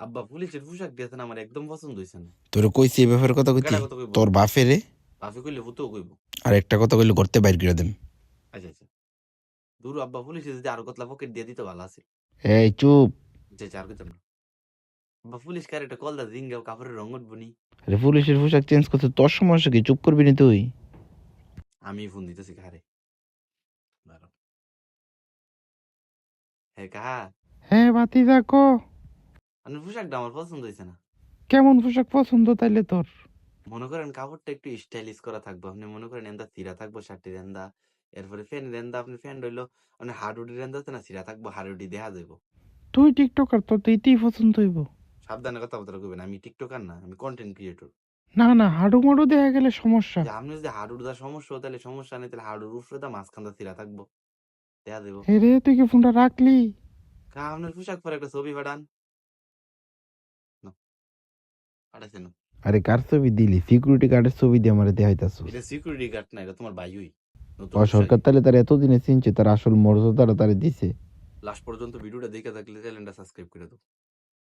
আব্বা পুলিশের পোশাক দিয়েছেন আমার একদম পছন্দ হয়েছে না। তোর কইছি এই ব্যাপারে কথা কইতি? কেডা কথা কইব? তোর বাপেরে বাপে কইলে ভূতও কইব। আর একটা কথা কইলে করতে বাইর করে দেম আচ্ছা আচ্ছা। দূর আব্বা পুলিশে যদি আরও কতলা পকেট দিয়ে দিতে ভালো আছে এই চুপ। যে চার কইতাম না। আব্বা পুলিশ কার একটা কল দা জিঙ্গাও কাপড়ের রঙ উঠবো নি। আরে পুলিশের পোশাক চেঞ্জ করতে তোর সমস্যা কি? চুপ করবি না তুই? আমি ফোন দিতেছি কারে? দাঁড়াও। হ্যাঁ কাহা? হ্যাঁ বাতিজা ক আপনার পোশাকটা আমার পছন্দ হয়েছে না। কেমন পোশাক পছন্দ তাইলে তোর? মনে করেন কাপড়টা একটু স্টাইলিশ করা থাকব আপনি মনে করেন এন্দা চিরা থাকব শার্টের এন্দা এরপরে ফ্যান রেন্দা আপনি ফ্যান রইল আপনি হাডুডি রেন্দা আছে না চিরা থাকব হাডুডি দেখা যাব তুই টিকটকার তোর তো ইতেই পছন্দ হইব। সাবধানে কথাবার্তা কইবেন আমি টিকটকার না আমি কন্টেন্ট ক্রিয়েটর না না হাডু মাডু দেখা গেলে সমস্যা। আপনি যদি হাডুর দা সমস্যা হয় তাহলে সমস্যা নেই তাহলে হাডুর উপরে দা মাঝখান দা চিরা থাকব দেখা হে রে তুই কি ফোনটা রাখলি? কা আপনার পোশাক পরে একটা ছবি পাঠান। আরে কার ছবি দিলি? সিকিউরিটি গার্ডের ছবি দিয়ে আমার দেখাইতাছ এটা সিকিউরিটি গার্ড না এটা তোমার ভাইই সরকার তাহলে তার এতদিনে চিনছে তার আসল মর্যাদাটা তারে দিছে। লাস্ট পর্যন্ত ভিডিওটা দেখে থাকলে চ্যানেলটা সাবস্ক্রাইব করে দাও।